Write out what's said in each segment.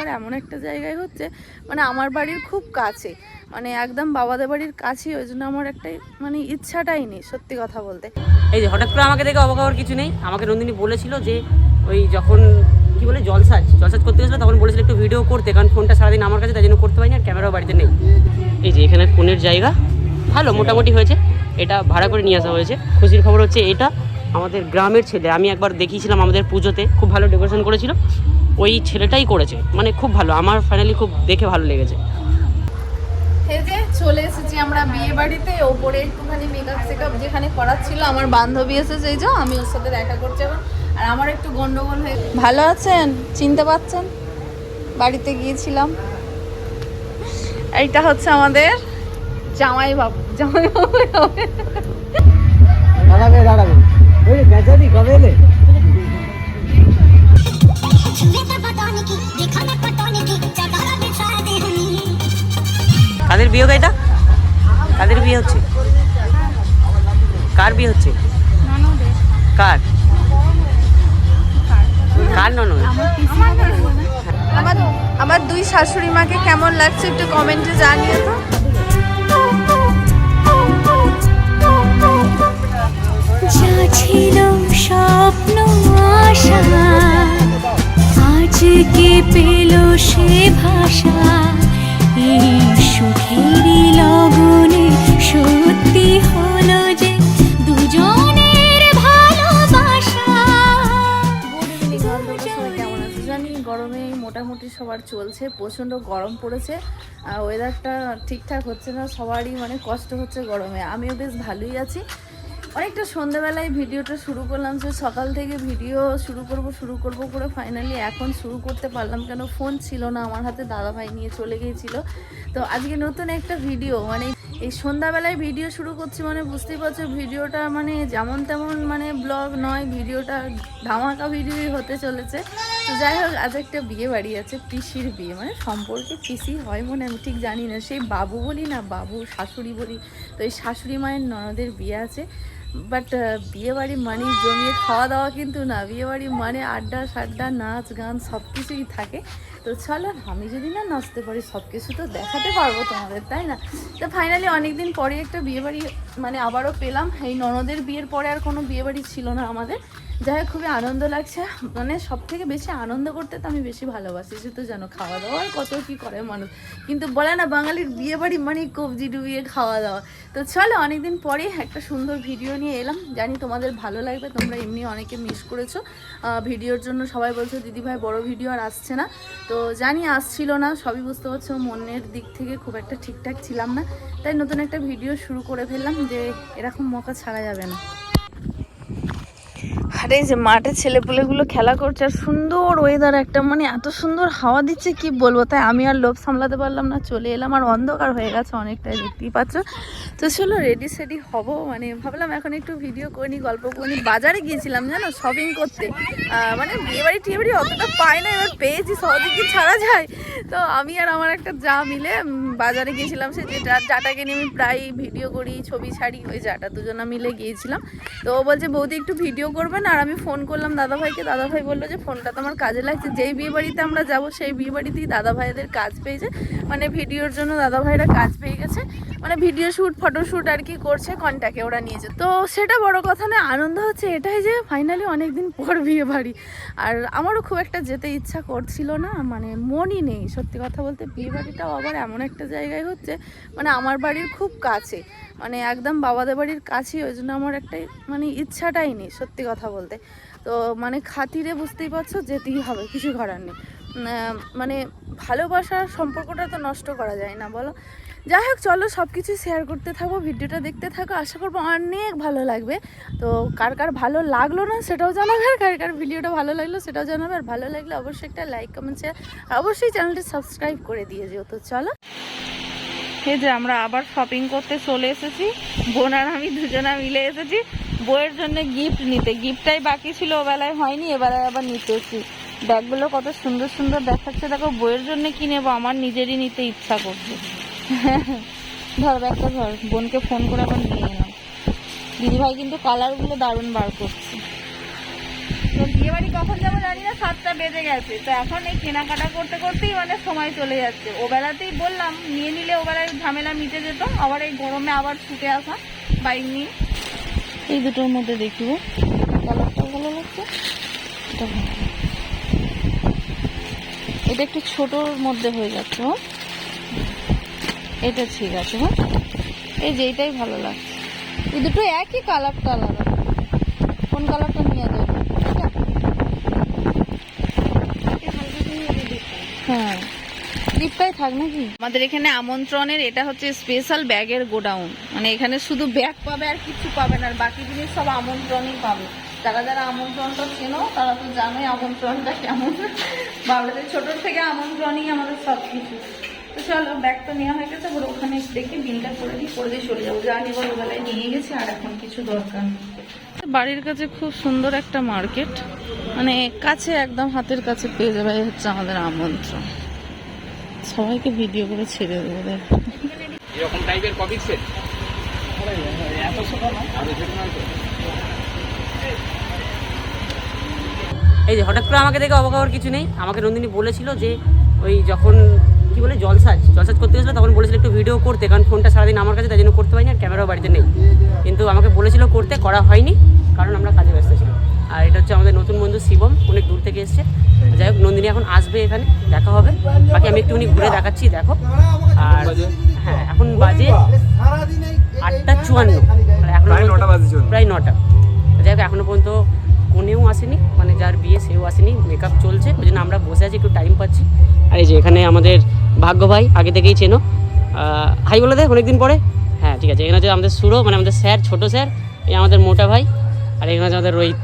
আবার এমন একটা জায়গায় হচ্ছে মানে আমার বাড়ির খুব কাছে মানে একদম বাবাদের বাড়ির কাছেই, ওই জন্য আমার একটা মানে ইচ্ছাটাই নেই, সত্যি কথা বলতে। এই যে হঠাৎ করে আমাকে দেখে অবাক হওয়ার কিছু নেই, আমাকে নন্দিনী বলেছিল যে ওই যখন, কি বলে জলসাজ জলসাজ করতে গেছিল তখন বলেছিল একটু ভিডিও করতে, কারণ ফোনটা সারাদিন আমার কাছে, তাই জন্য করতে পারিনি, আর ক্যামেরাও বাড়িতে নেই। এই যে এখানে ফোনের জায়গা, ভালো, মোটামুটি হয়েছে, এটা ভাড়া করে নিয়ে আসা হয়েছে। খুশির খবর হচ্ছে এটা, আমাদের গ্রামের ছেলে, আমি একবার দেখিয়েছিলাম আমাদের পুজোতে, খুব ভালো ডেকোরেশন করেছিল। ওই ছেলেটাই করেছে। মানে খুব ভালো আমার ফাইনালি খুব দেখে ভালো লেগেছে। এই যে চলে এসেছি আমরা বিয়ে বাড়িতে ওপরে একটুখানি মেকআপ সেকআপ যেখানে করার ছিল আমার বান্ধবী এসেছে এই যে আমি ওর সাথে দেখা করছি এখন আর আমার একটু গন্ডগোল হয়ে ভালো আছেন? চিনতে পারছেন বাড়িতে গিয়েছিলাম। এইটা হচ্ছে আমাদের জামাই বাবু জামাই বাবু। দাঁড়াবে দাঁড়াবে। ওই বেচারি কবে এলে? কাদের বিয়ে গো এটা কাদের বিয়ে হচ্ছে? কার বিয়ে হচ্ছে? কার? কার? ননদ? আমার আমার দুই শাশুড়ি মাকে কেমন লাগছে একটু কমেন্টে জানিয়ে তো যা ছিল স্বপ্ন আশা আজকে পেল সে ভাষা? সবার চলছে, প্রচণ্ড গরম পড়েছে ওয়েদারটা ঠিকঠাক হচ্ছে না, সবারই মানে কষ্ট হচ্ছে গরমে। আমিও বেশ ভালোই আছি। অনেকটা সন্ধ্যাবেলায় ভিডিওটা শুরু করলাম, যে সকাল থেকে ভিডিও শুরু করব শুরু করব করে ফাইনালি এখন শুরু করতে পারলাম কেন ফোন ছিল না, আমার হাতে দাদাভাই নিয়ে চলে গিয়েছিল। তো আজকে নতুন একটা ভিডিও মানে এই সন্ধ্যাবেলায় ভিডিও শুরু করছি মানে বুঝতেই পারছ, ভিডিওটা মানে যেমন তেমন মানে ব্লগ নয়, ভিডিওটা ধামাকা ভিডিওই হতে চলেছে। তো যাই হোক, আজ একটা বিয়ে বাড়ি আছে, পিসির বিয়ে মানে সম্পর্কে পিসি হয় মনে আমি ঠিক জানি না, সেই বাবু বলি না, বাবু শাশুড়ি বলি। তো এই শাশুড়ি মায়ের ননদের বিয়ে আছে। বাট বিয়েবাড়ি মানে জমিয়ে খাওয়া দাওয়া কিন্তু না। বিয়েবাড়ি মানে আড্ডা, সাড্ডা, নাচ, গান, সব কিছুই থাকে। তো চলো, আমি যদি না নাচতে পারি, সব কিছু তো দেখাতে পারব তোমাদের, তাই না? তো ফাইনালি অনেকদিন পরে একটা বিয়েবাড়ি মানে আবারও পেলাম। এই ননদের বিয়ের পরে আর কোনো বিয়েবাড়ি ছিল না আমাদের। যাই হোক, খুবই আনন্দ লাগছে। মানে সব থেকে বেশি আনন্দ করতে তো আমি বেশি ভালোবাসি, সে তো জানো খাওয়া দাওয়া আর কত কি করে মানুষ। কিন্তু বলে না, বাঙালির বিয়ে বাড়ি মানে কবজি ডুবিয়ে খাওয়া দাওয়া তো চলো, অনেকদিন পরে একটা সুন্দর ভিডিও নিয়ে এলাম। জানি তোমাদের ভালো লাগবে, তোমরা এমনি অনেকে মিস করেছ। ভিডিওর জন্য সবাই বলছো, দিদিভাই, বড় ভিডিও আর আসছে না। তো জানি আসছিল না, সবই বুঝতে পারছ, মনের দিক থেকে খুব একটা ঠিকঠাক ছিলাম না। তাই নতুন একটা ভিডিও শুরু করে ফেললাম যে, এরকম মকা ছাড়া যাবে না। আরে এই যে মাঠে ছেলেপুলেগুলো খেলা করছে, আর সুন্দর ওয়েদার একটা মানে এত সুন্দর হাওয়া দিচ্ছে, কি বলব? তাই আমি আর লোভ সামলাতে পারলাম না, চলে এলাম, আর অন্ধকার হয়ে গেছে অনেকটাই, দেখতেই পাচ্ছ? তো চলো রেডি সেডি হব মানে ভাবলাম এখন একটু ভিডিও করিনি গল্প করিনি বাজারে গিয়েছিলাম, জানো শপিং করতে। মানে বিয়ে বাড়ি টিয়ে বাড়ি অতটা পাই না, এবার পেয়েছি, সহজে কি ছাড়া যায়? তো আমি আর আমার একটা যা মিলে বাজারে গিয়েছিলাম, সে যে যাটাকে নিয়ে আমি প্রায় ভিডিও করি, ছবি ছাড়ি, ওই যাটা, দুজনা মিলে গিয়েছিলাম। তো ও বলছে, বৌদি, একটু ভিডিও করবেন আর আমি ফোন করলাম, দাদাভাইকে। দাদাভাই বলল যে ফোনটা তো আমার কাজে লাগছে। যেই বিয়ে বাড়িতে আমরা যাব, সেই বিয়ে বাড়িতেই দাদাভাইদের কাজ পেয়েছে। মানে ভিডিওর জন্য দাদাভাইরা কাজ পেয়ে গেছে। মানে ভিডিও শ্যুট ফটোশ্যুট আর কি করছে কন্ট্যাক্টে ওরা নিয়েছে তো সেটা বড় কথা না আনন্দ হচ্ছে এটাই যে ফাইনালি অনেকদিন পর বিয়ে বাড়ি আর আমারও খুব একটা যেতে ইচ্ছা করছিল না মানে মনই নেই। সত্যি কথা বলতে বিয়ে বাড়িটাও আবার এমন একটা জায়গায় হচ্ছে মানে আমার বাড়ির খুব কাছে। মানে একদম বাবাদের বাড়ির কাছেই, ওই জন্য আমার একটা মানে ইচ্ছাটাই নেই, সত্যি কথা বলতে। তো মানে খাতিরে বুঝতেই পারছ যেতেই হবে, কিছু করার নেই। মানে ভালোবাসার সম্পর্কটা তো নষ্ট করা যায় না, বলো। যাই হোক, চলো সব কিছু শেয়ার করতে থাকো, ভিডিওটা দেখতে থাকো। আশা করব অনেক ভালো লাগবে। তো কার কার ভালো লাগল না সেটাও জানাবে, আর কার কার ভিডিওটা ভালো লাগল সেটাও জানাবে। আর ভালো লাগলে অবশ্যই একটা লাইক কমেন্ট শেয়ার অবশ্যই চ্যানেলটি সাবস্ক্রাইব করে দিয়ে যেও। তো চলো। এই যে আমরা আবার শপিং করতে চলে এসেছি। বোন আর আমি দুজনা মিলে এসেছি। বইয়ের জন্য গিফট নিতে। গিফটটাই বাকি ছিল ও বেলায় হয়নি, এবেলায় আবার নিতে এসেছি। ব্যাগগুলো কত সুন্দর সুন্দর দেখাচ্ছে। দেখো বইয়ের জন্য কি নেব? আমার নিজেরই নিতে ইচ্ছা করছে। ধর, ব্যাগটা ধর। বোনকে ফোন করে আবার নিয়ে এলাম দিদিভাই কিন্তু কালারগুলো দারুণ বার করছে। বাড়ি কখন যাব জানি না, সাতটা বেজে গেছে। তো এখন এই কেনাকাটা করতে করতেই মানে সময় চলে যাচ্ছে। ও বেলাতেই বললাম, নিয়ে নিলে ও বেলায় ঝামেলা মিটে যেত, আবার এই গরমে আবার ছুটে আসা, বাইক নিয়ে। এই দুটোর মধ্যে দেখব কালারটা ভালো লাগছে? এটা একটু ছোটোর মধ্যে হয়ে যাচ্ছে এটা ঠিক আছে হ্যাঁ এই যে এইটাই ভালো লাগছে। এই দুটো একই কালারটা আলাদা। কোন কালারটা নিয়ে যাবে এটা? হ্যাঁ। লিপটাই থাক নাকি? আমাদের এখানে আমন্ত্রণের এটা হচ্ছে স্পেশাল ব্যাগের গোডাউন মানে এখানে শুধু ব্যাগ পাবে আর কিছু পাবে না, আর বাকি জিনিস সব আমন্ত্রণই পাবে। যারা যারা আমন্ত্রণটা চেনো, তারা তো জানোই আমন্ত্রণটা কেমন। বাবলাদের ছোটোর থেকে আমন্ত্রণই আমাদের সব কিছু চলো ব্যাগ তো নেওয়া হয়ে গেছে এবার ওখানে দেখে বিলটা করে দিই করে দিয়ে চলে যাব। যা এবার ওবেলায় নিয়ে গেছি আর এখন কিছু দরকার নেই। বাড়ির কাছে খুব সুন্দর একটা মার্কেট মানে কাছে একদম হাতের কাছে পেয়ে যাবে হচ্ছে আমাদের আমন্ত্রণ। সবাইকে ভিডিও করে ছেড়ে দেবো এরকম টাইপের কপি সেট এই যে হঠাৎ করে আমাকে দেখে অবাক হওয়ার কিছু নেই। আমাকে নন্দিনী বলেছিল যে ওই যখন কি বলে জলসাজ জলসাজ করতে গেছিল তখন বলেছিল একটু ভিডিও করতে কারণ ফোনটা সারাদিন আমার কাছে তাই জন্য করতে পারিনি আর ক্যামেরাও বাড়িতে নেই। কিন্তু আমাকে বলেছিল করতে করা হয়নি কারণ আমরা কাজে ব্যস্ত ছিলাম। আর এটা হচ্ছে আমাদের নতুন বন্ধু শিবম অনেক দূর থেকে এসছে। যাই হোক নন্দিনী এখন আসবে এখানে দেখা হবে। বাকি আমি একটুখানি ঘুরে দেখাচ্ছি দেখো। আর হ্যাঁ এখন বাজে আটটা চুয়ান্ন। এখন প্রায় নটা বাজে প্রায় নটা। যাই হোক এখনও পর্যন্ত কোনেও আসেনি মানে যার বিয়ে সেও আসেনি মেকআপ চলছে ওই জন্য আমরা বসে আছি একটু টাইম পাচ্ছি। আর এই যে এখানে আমাদের ভাগ্য ভাই, আগে থেকেই চেনো। হাই বলে দেয় অনেকদিন পরে। হ্যাঁ ঠিক আছে, এখানে হচ্ছে আমাদের সুরো মানে আমাদের স্যার, ছোট স্যার, এই আমাদের মোটা ভাই, আর এখানে আছে আমাদের রোহিত।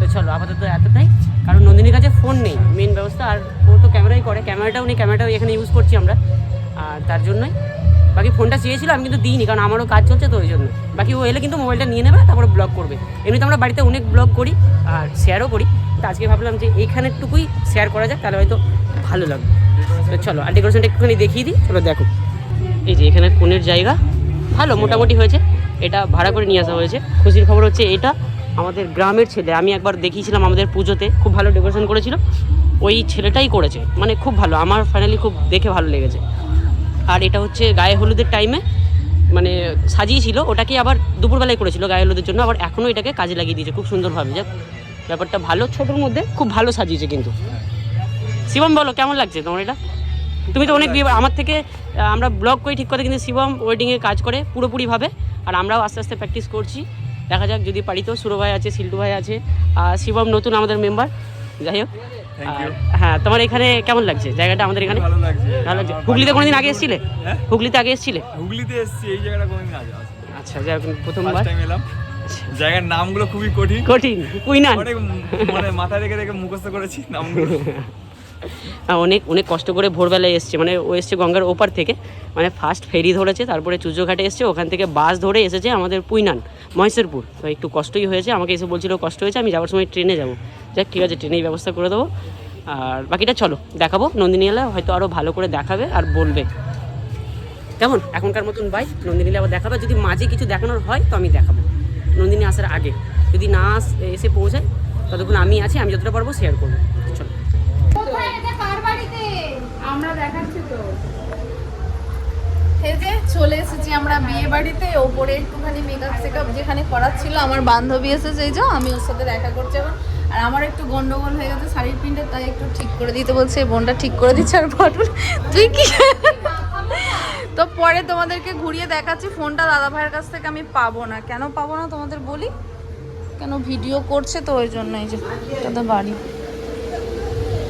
তো চলো, আপাতত এতটাই। কারণ নন্দিনীর কাছে ফোন নেই মেন ব্যবস্থা, আর ও তো ক্যামেরাই করে, ক্যামেরাটাও নেই, ক্যামেরাটাও এখানে ইউজ করছি আমরা। আর তার জন্যই। বাকি ফোনটা চেয়েছিল, আমি কিন্তু দিইনি, কারণ আমারও কাজ চলছে তো ওই জন্য। বাকি ও এলে কিন্তু মোবাইলটা নিয়ে নেবে, তারপরে ব্লগ করবে। এমনিতে আমরা বাড়িতে অনেক ব্লগ করি, আর শেয়ারও করি। তো আজকে ভাবলাম যে এইখানেরটুকুই শেয়ার করা যাক, তাহলে হয়তো ভালো লাগবে। চলো আর ডেকোরেশনটা একটুখানি দেখিয়ে দিই। চলো দেখো। এই যে এখানে কোণের জায়গা। ভালো মোটামুটি হয়েছে। এটা ভাড়া করে নিয়ে আসা হয়েছে। খুশির খবর হচ্ছে এটা আমাদের গ্রামের ছেলে। আমি একবার দেখিয়েছিলাম আমাদের পুজোতে। খুব ভালো ডেকোরেশন করেছিল। ওই ছেলেটাই করেছে। মানে খুব ভালো। আমার ফাইনালি খুব দেখে ভালো লেগেছে। আর এটা হচ্ছে গায়ে হলুদের টাইমে মানে সাজিয়েছিল। ওটাকে আবার দুপুরবেলায় করেছিল গায়ে হলুদের জন্য। আবার এখনও এটাকে কাজে লাগিয়ে দিয়েছে খুব সুন্দরভাবে। যাক ব্যাপারটা ভালো। ছোটোর মধ্যে খুব ভালো সাজিয়েছে কিন্তু। শিবম বলো কেমন লাগছে তোমার এটা? তুমি তো অনেক বিয়ে আমার থেকে আমরা ব্লগ করি ঠিক কথা কিন্তু শিবম ওয়েডিংয়ে কাজ করে পুরোপুরিভাবে আর আমরাও আস্তে আস্তে প্র্যাকটিস করছি। দেখা যাক যদি পারি তো সুরো ভাই আছে সিল্টু ভাই আছে আর শিবম নতুন আমাদের মেম্বার যাই হোক হ্যাঁ তোমার এখানে কেমন লাগছে? জায়গাটা আমাদের এখানে? ভালো লাগছে। হুগলিতে কোনোদিন আগে এসেছিলে? হ্যাঁ? হুগলিতে আগে এসেছিলে? হুগলিতে এসেছি এই জায়গাটা কোনোদিন আগে আচ্ছা যাই হোক, প্রথমবার। এলাম। জায়গার নামগুলো খুবই কঠিন। কঠিন। কুইনান মানে মাথা রেখে রেখে মুখস্থ করেছি নামগুলো। অনেক অনেক কষ্ট করে ভোরবেলায় এসছে। মানে ও এসছে গঙ্গার ওপার থেকে। মানে ফার্স্ট ফেরি ধরেছে, তারপরে চুজোঘাটে এসছে। ওখান থেকে বাস ধরে এসেছে আমাদের পুইনান, মহেশ্বরপুর। তো একটু কষ্টই হয়েছে। আমাকে এসে বলছিল, কষ্ট হয়েছে, আমি যাওয়ার সময় ট্রেনে যাব। যাক, ঠিক আছে, ট্রেনেই ব্যবস্থা করে দেবো। আর বাকিটা চলো, দেখাবো। নন্দিনী এলে হয়তো আরও ভালো করে দেখাবে আর বলবে। কেমন? এখনকার মতন বাই নন্দিনী এলে আবার দেখাবে। যদি মাঝে কিছু দেখানোর হয়, তো আমি দেখাবো। নন্দিনী আসার আগে। যদি না এসে পৌঁছায়, ততক্ষণ আমি আছি, আমি যতটা পারব শেয়ার করব। চলো। আমরা দেখাচ্ছি তো। এই যে চলে এসেছি আমরা বিয়ে বাড়িতে। ওপরে একটুখানি মেকআপ সেকআপ যেখানে করার ছিল আমার বান্ধবী এসেছে এই যে আমি ওর সাথে দেখা করছি এখন। আর আমার একটু গন্ডগোল হয়ে গেছে শাড়ির তাই একটু ঠিক করে দিতে বলছে বোনটা ঠিক করে দিচ্ছে আর ফটো তুই কি তো পরে তোমাদেরকে ঘুরিয়ে দেখাচ্ছি ফোনটা দাদা ভাইয়ের কাছ থেকে আমি পাবো না। কেন পাবো না তোমাদের বলি? কেন ভিডিও করছে তো ওই জন্য এই যে বাড়ি।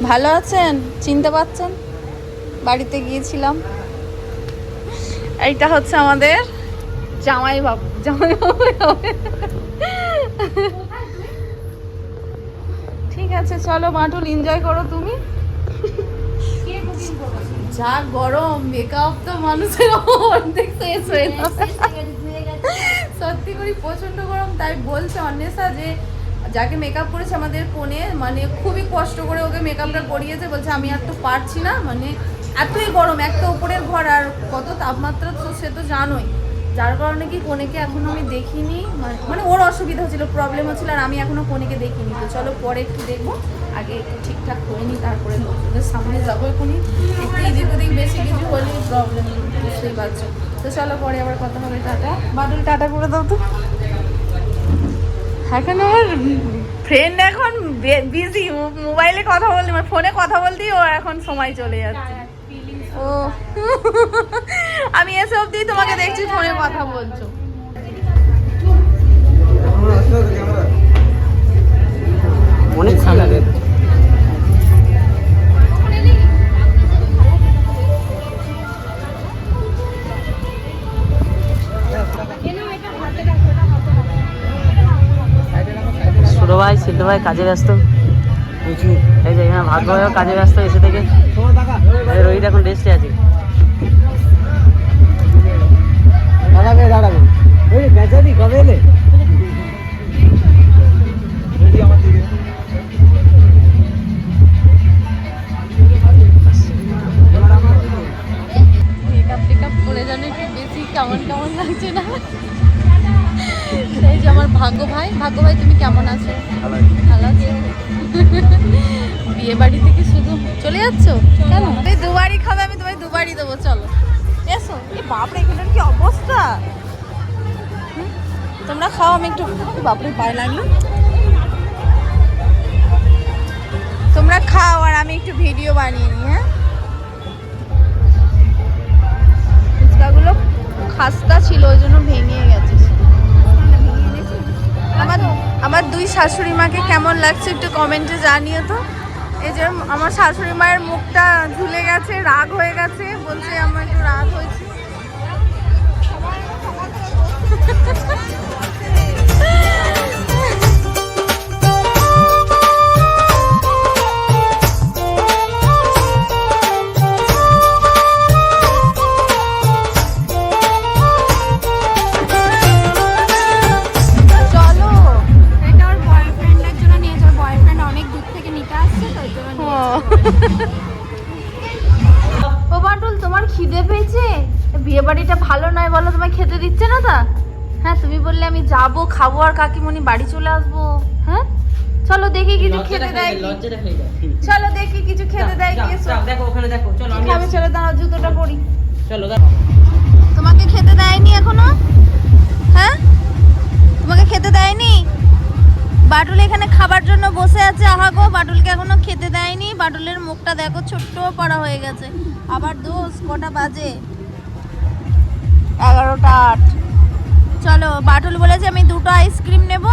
ভালো আছেন? চিনতে পারছেন বাড়িতে গিয়েছিলাম। এইটা হচ্ছে আমাদের জামাই বাবু জামাই বাবু ঠিক আছে, চলো বাটুল এনজয় করো তুমি। যা গরম মেকআপ তো মানুষের অর্ধেক শেষ হয়ে সত্যি করে প্রচণ্ড গরম, তাই বলছে অন্বেষা যে যাকে মেকআপ করেছে আমাদের ফোনে মানে খুবই কষ্ট করে ওকে মেকআপটা করিয়েছে, বলছে আমি আর তো পারছি না মানে এতই গরম, একটা উপরের ঘর আর কত তাপমাত্রা তো সে তো জানোই। যার কারণে কি কনেকে এখনও আমি দেখিনি, মানে- মানে ওর অসুবিধা হচ্ছিল প্রবলেম হচ্ছিল আর আমি এখনও কনেকে দেখিনি। তো চলো পরে একটু দেখব, আগে একটু ঠিকঠাক করে নিই, তারপরে লোকজনের সামনে যাব এখনই। একটু এদিক ওদিক বেশি কিছু হলেই প্রবলেম বুঝতেই পারছ। তো চলো পরে আবার কথা হবে, টাটা। বাদল, টাটা করে দাও তো। এখন আমার ফ্রেন্ড এখন বিজি মোবাইলে কথা বলতে মানে ফোনে কথা বলতেই ও এখন সময় চলে যাচ্ছে। ও। আমি এসে অবধি তোমাকে দেখছি ফোনে কথা বলছো। অনেক ভাই, কাজে ব্যস্ত। এই যে এখানে ভাগ্য ভাইও কাজে ব্যস্ত এসে থেকে। রোহিত এখন রেস্টে আছে। দাঁড়াবে ওই কবে এলে কেমন কেমন লাগছে না? এই যে আমার ভাগ্য ভাই। ভাগ্য ভাই তুমি কেমন আছো? ভালো আছো। বিয়ে বাড়ি থেকে শুধু চলে যাচ্ছ? কেন? তুমি দুবারই খাবে আমি তোমায় দুবারই দেবো চলো। এসো। এই বাপরে এখানের কি অবস্থা? তোমরা খাও আমি একটু বাপরে পায়ে লাগল। তোমরা খাও আর আমি একটু ভিডিও বানিয়ে নিই হ্যাঁ? ফুচকাগুলো খাস্তা ছিল ওই জন্য ভেঙে গেছে। আমার আমার দুই শাশুড়ি মাকে কেমন লাগছে একটু কমেন্টে জানিও তো। এই যে আমার শাশুড়ি মায়ের মুখটা ঝুলে গেছে, রাগ হয়ে গেছে, বলছে আমার একটু রাগ হয়েছে। বললে আমি যাব খাব আর কাকিমণি বাড়ি চলে আসব। হ্যাঁ? চলো দেখি কিছু খেতে দেয় চলো দেখি কিছু খেতে দেয় কি দেখো ওখানে দেখো চলো আমি আসছি। চলো দাঁড়াও জুতোটা পরি। চলো তোমাকে খেতে দেয়নি এখনও? হ্যাঁ? তোমাকে খেতে দেয়নি? বাটুল এখানে খাবার জন্য বসে আছে আহা গো বাটুলকে এখনও খেতে দেয়নি। বাটুলের মুখটা দেখো ছোট্ট পড়া হয়ে গেছে। আবার দোষ কটা বাজে? এগারোটা আট। চলো, বাটুল বলেছে আমি দুটো আইসক্রিম নেব,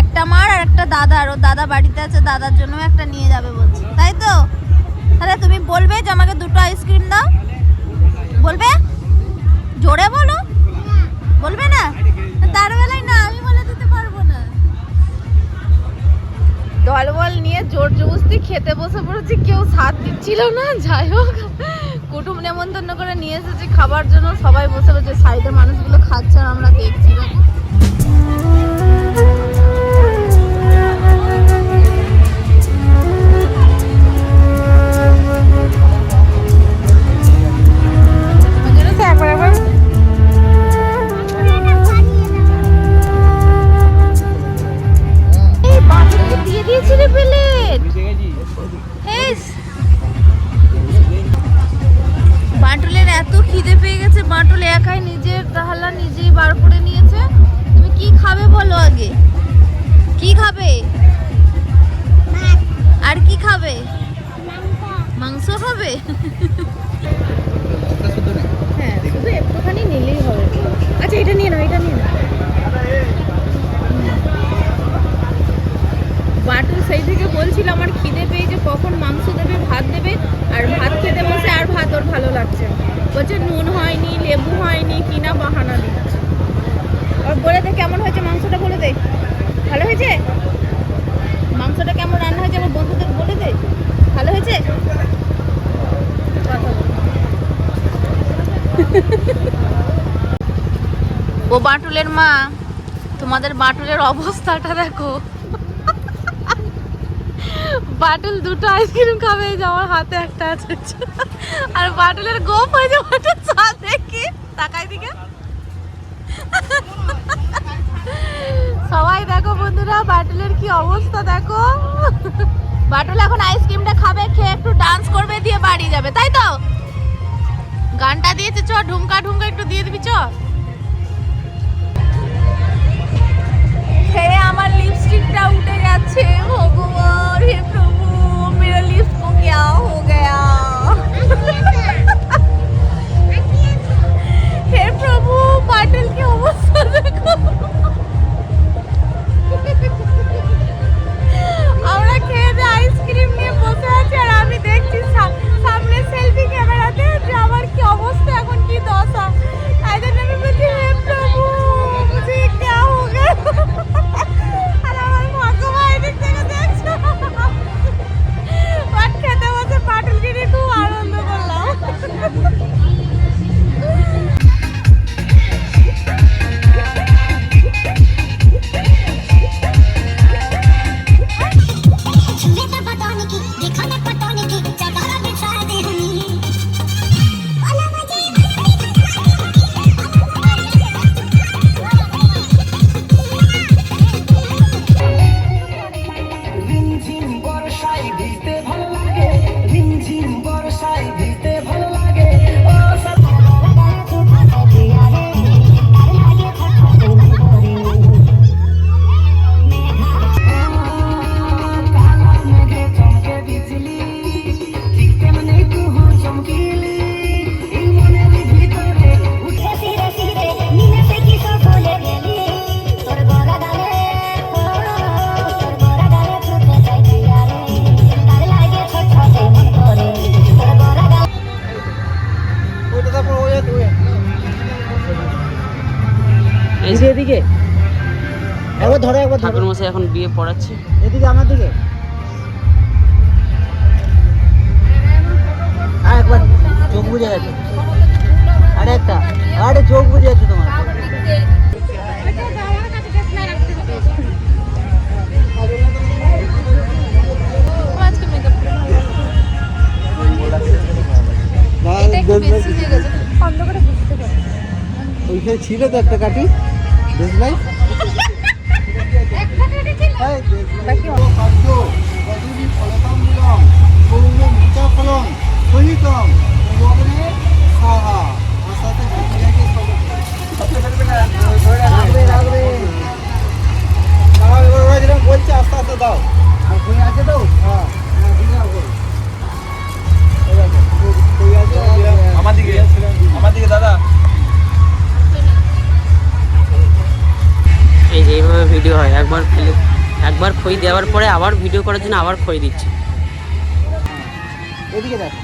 একটা মার আর একটা দাদার। ও দাদা বাড়িতে আছে, দাদার জন্য একটা নিয়ে যাবে বলছে। তাই তো? তাহলে তুমি বলবে যে আমাকে দুটো আইসক্রিম দাও। বলবে? জোরে বলো। বলবে না? তার বেলায় না, আমি বলে দিতে পারব না। দল বল নিয়ে জোর জবস্তি খেতে বসে পড়েছি, কেউ সাথ দিচ্ছিল না, যাই হোক। কুটুম নেমন্তন্ন করে নিয়ে এসেছি খাবার জন্য। সবাই বসে বসে সাইডের মানুষগুলো খাচ্ছে আর আমরা দেখছি। দিয়ে প্লেট। এত খিদে পেয়ে গেছে, বাটুল একাই নিজের তাহলা নিজেই বার করে নিয়েছে। তুমি কি খাবে বলো আগে? কি খাবে? আর কি খাবে? মাংস খাবে? হ্যাঁ শুধু একটুখানি নিলেই হবে। আচ্ছা এটা নিয়ে নাও, এটা নিয়ে নাও। বাটুল সেই থেকে বলছিল আমার খিদে পেয়ে যে কখন মাংস দেবে ভাত দেবে আর ভাত খেতে বসে আর ভাত ওর ভালো লাগছে বলছে নুন হয়নি লেবু হয়নি কিনা বাহানা দিচ্ছে। আর বলে দে কেমন হয়েছে মাংসটা বলে দে। ভালো হয়েছে? মাংসটা কেমন রান্না হয়েছে আমার বন্ধুদের বলে দে। ভালো হয়েছে? ও বাটুলের মা তোমাদের বাটুলের অবস্থাটা দেখো। বাটুল দুটো আইসক্রিম খাবে যে আমার হাতে একটা আছে। আর বাটুলের গোপ হয়েছে বাটুল চা দেখি। তাকাই দিকে। সবাই দেখো বন্ধুরা, বাটুলের কি অবস্থা দেখো। বাটুল এখন আইসক্রিমটা খাবে, খেয়ে একটু ডান্স করবে, দিয়ে বাড়ি যাবে, তাই তো? গানটা দিয়েছে, চ, ঢুমকা ঢুমকা একটু দিয়ে দিবি, চ। খেয়ে আমার লিপস্টিকটা উঠে গেছে ভগবান मेरा लिप्स को क्या हो गया। পড়াচ্ছে। এদিকে আমার দিকে? আর একবার চোখ বুঝে গেছে। আরে একটা আরে চোখ বুঝে তোমার। গেছে পারি ওইখানে ছিল তো একটা কাটি দেখলাই বাকি দিকে দাদা। এই যে এইভাবে ভিডিও হয় একবার ফেলে একবার খই দেওয়ার পরে আবার ভিডিও করার জন্য আবার খই দিচ্ছে। এদিকে দেখো।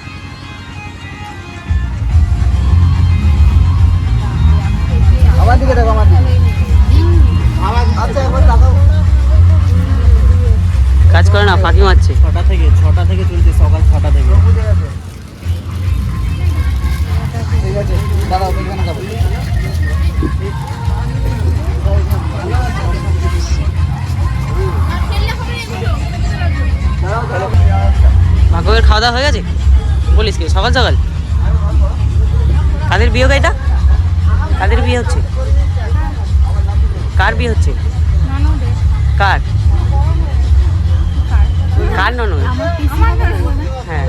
আমার দিকে দেখো আমার দিকে। আচ্ছা একবার তাকাও। কাজ করে না ফাঁকি মারছে। ছটা থেকে ছটা থেকে চলছে সকাল ছটা থেকে। ঠিক আছে দাঁড়াও এখানে যাব ভাগ্যের খাওয়া দাওয়া হয়ে গেছে? বলিস কি সকাল সকাল? কাদের বিয়ে এটা? কাদের বিয়ে হচ্ছে? কার বিয়ে হচ্ছে? কার? কার ননদ? হ্যাঁ।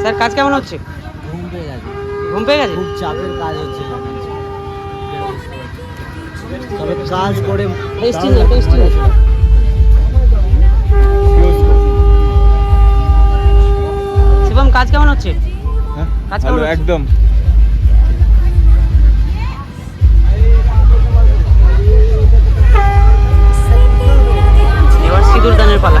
স্যার কাজ কেমন হচ্ছে? ঘুম পেয়ে গেছে। ঘুম পেয়ে গেছে? খুব চাপের কাজ হচ্ছে তবে কাজ করে টেস্টিং না টেস্টিং শিবম কাজ কেমন হচ্ছে? কাজ কেমন একদম। সিঁদুর দানের পালা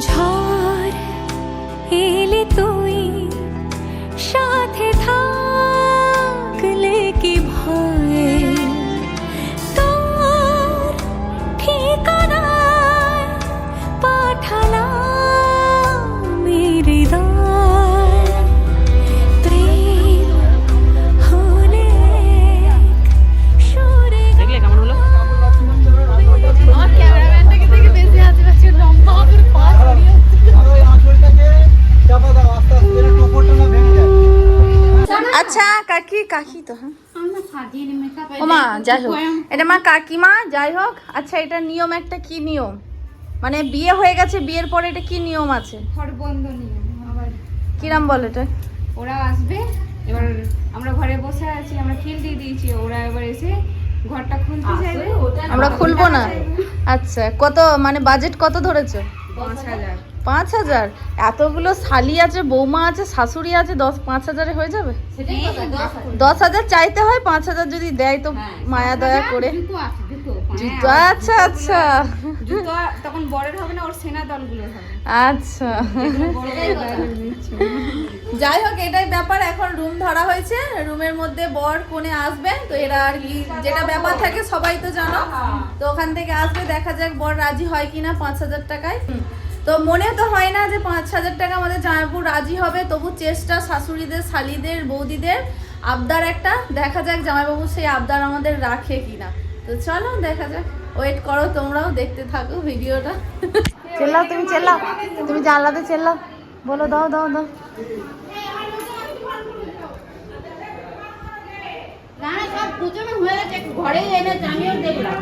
ঝড় কাকি তো হ্যাঁ ও মা যাই হোক। এটা মা কাকিমা যাই হোক। আচ্ছা এটা নিয়ম একটা কি নিয়ম? মানে বিয়ে হয়ে গেছে বিয়ের পরে এটা কি নিয়ম আছে? ঘর বন্ধ নিয়ে আবার কিরাম বল এটা? ওরা আসবে এবার আমরা ঘরে বসে আছি আমরা খেল দিয়ে দিয়েছি ওরা এবার এসে ঘরটা খুলতে চাইবে আমরা খুলবো না? আচ্ছা কত মানে বাজেট কত ধরেছো? পাঁচ হাজার। পাঁচ হাজার। এতগুলো শালি আছে বৌমা আছে শাশুড়ি আছে দশ পাঁচ হাজারে হয়ে যাবে? দশ হাজার। চাইতে হয় পাঁচ হাজার যদি দেয় তো মায়া দয়া করে। জুতো আচ্ছা আচ্ছা। জুতো তখন বড়ের হবে না ওর সেনা দলগুলো আচ্ছা। যাই হোক এটাই ব্যাপার। এখন রুম ধরা হয়েছে। রুমের মধ্যে বর কোণে আসবে তো এরা আর কি যেটা ব্যাপার থাকে সবাই তো জানো। তো ওখান থেকে আসবে দেখা যাক বর রাজি হয় কিনা পাঁচ হাজার টাকায়। তো মনে তো হয় না যে পাঁচ হাজার টাকা আমাদের জামাইপুর রাজি হবে তবু চেষ্টা শাশুড়িদের শালিদের বৌদিদের আবদার একটা। দেখা যাক জামাইবাবু সেই আবদার আমাদের রাখে কিনা। তো চলো দেখা যাক। ওয়েট করো তোমরাও দেখতে থাকো ভিডিওটা। চেল্লাও তুমি চেল্লাও। তুমি জানলাতে চেল্লাও। বলো দাও দাও দাও। না সব হয়ে গেছে ঘরে এনে আমিও দেখলাম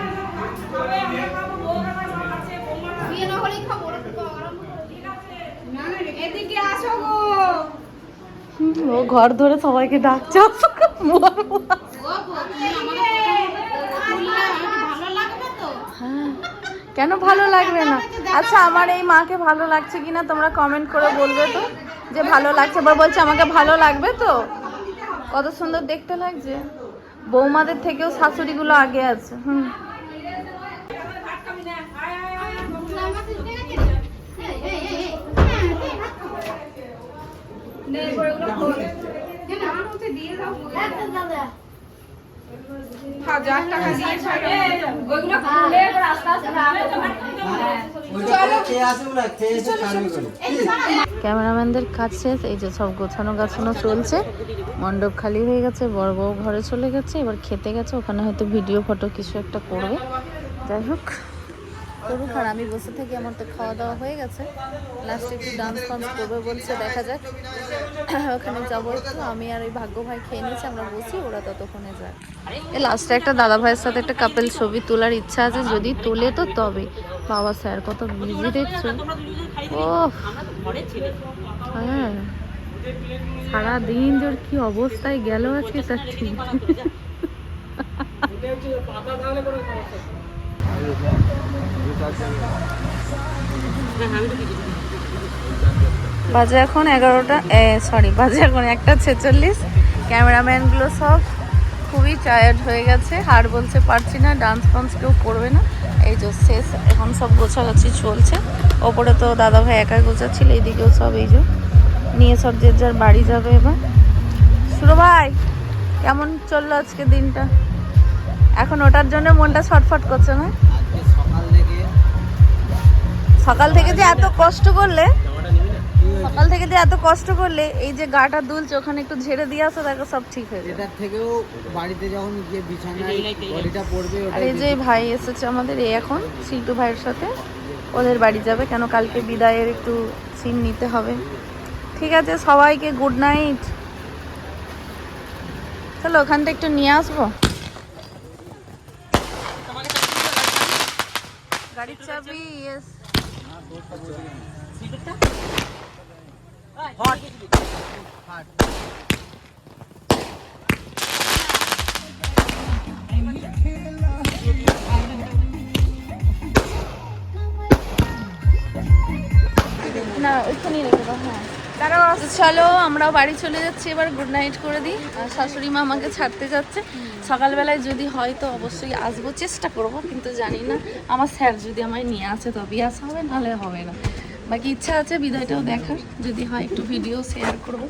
বিয়ে না হলেই খাব ওরা তো গরম না না এদিকে আসো গো? ও ঘর ধরে সবাইকে ডাকছে। হ্যাঁ, কেন ভালো লাগবে না? আচ্ছা আমার এই মাকে ভালো লাগছে কিনা তোমরা কমেন্ট করে বলবে তো যে ভালো লাগছে বা বলছে আমাকে ভালো লাগবে তো। কত সুন্দর দেখতে লাগছে। বৌমাদের থেকেও শাশুড়িগুলো আগে আছে হুম। হাজার টাকা দিয়ে ছাড়ো। ওইগুলো খুলে এবার আস্তে আস্তে ক্যামেরাম্যানদের কাজ শেষ এই যে সব গোছানো গাছানো চলছে। মণ্ডপ খালি হয়ে গেছে বড় বউ ঘরে চলে গেছে এবার খেতে গেছে ওখানে হয়তো ভিডিও ফটো কিছু একটা করবে। যাই হোক। করুক আর আমি বসে থাকি আমার তো খাওয়া দাওয়া হয়ে গেছে। লাস্টে একটু ডান্স ফান্স করবে বলছে দেখা যাক। ওখানে যাব একটু। আমি আর ওই ভাগ্য ভাই খেয়ে নিয়েছি আমরা বসি ওরা ততক্ষণে যায় এই লাস্টে একটা দাদা ভাইয়ের সাথে একটা কাপেল ছবি তোলার ইচ্ছা আছে যদি তোলে তো তবে। বাবা স্যার কত বিজি দেখছ। ও হ্যাঁ। সারাদিন জোর কি অবস্থায় গেল আজকে তার ঠিক বাজে এখন এগারোটা সরি বাজে এখন একটা ছেচল্লিশ। ক্যামেরাম্যানগুলো সব খুবই টায়ার্ড হয়ে গেছে। হার বলছে পারছি না ডান্স ফান্স কেউ করবে না। এই যে শেষ, এখন সব গোছাগাছি চলছে। ওপরে তো দাদা ভাই একা গোছাচ্ছিল, এইদিকেও সব এই যে নিয়ে সব যে যার বাড়ি যাবে এবার। সুরো ভাই, কেমন চলল আজকে দিনটা? এখন ওটার জন্য মনটা ছটফট করছে না? সকাল থেকে যে এত কষ্ট করলে সকাল থেকে যে এত কষ্ট করলে এই যে গাটা দুলছে ওখানে একটু ঝেড়ে দিয়ে আসো দেখো সব ঠিক হয়ে যাবে। এটার থেকেও বাড়িতে যখন গিয়ে বিছানায় বডিটা পড়বে আর এই যে ভাই এসেছে আমাদের এই এখন সিল্টু ভাইয়ের সাথে। ওদের বাড়ি যাবে কেন কালকে বিদায়ের একটু সিন নিতে হবে। ঠিক আছে সবাইকে গুড নাইট চলো ওখানটা একটু নিয়ে আসব। গাড়ির চাবি ইয়েস না ওইখানেই রেখে দাও হ্যাঁ দাঁড়াও তো চলো আমরা বাড়ি চলে যাচ্ছি, এবার গুড নাইট করে দিই। আর শাশুড়ি মা আমাকে ছাড়তে যাচ্ছে। সকালবেলায় যদি হয় তো অবশ্যই আসব, চেষ্টা করব, কিন্তু জানি না। আমার স্যার যদি আমায় নিয়ে আসে, তবেই আসা হবে, নাহলে হবে না। বাকি ইচ্ছা আছে, বিদায়টাও দেখার। যদি হয় একটু ভিডিও শেয়ার করব।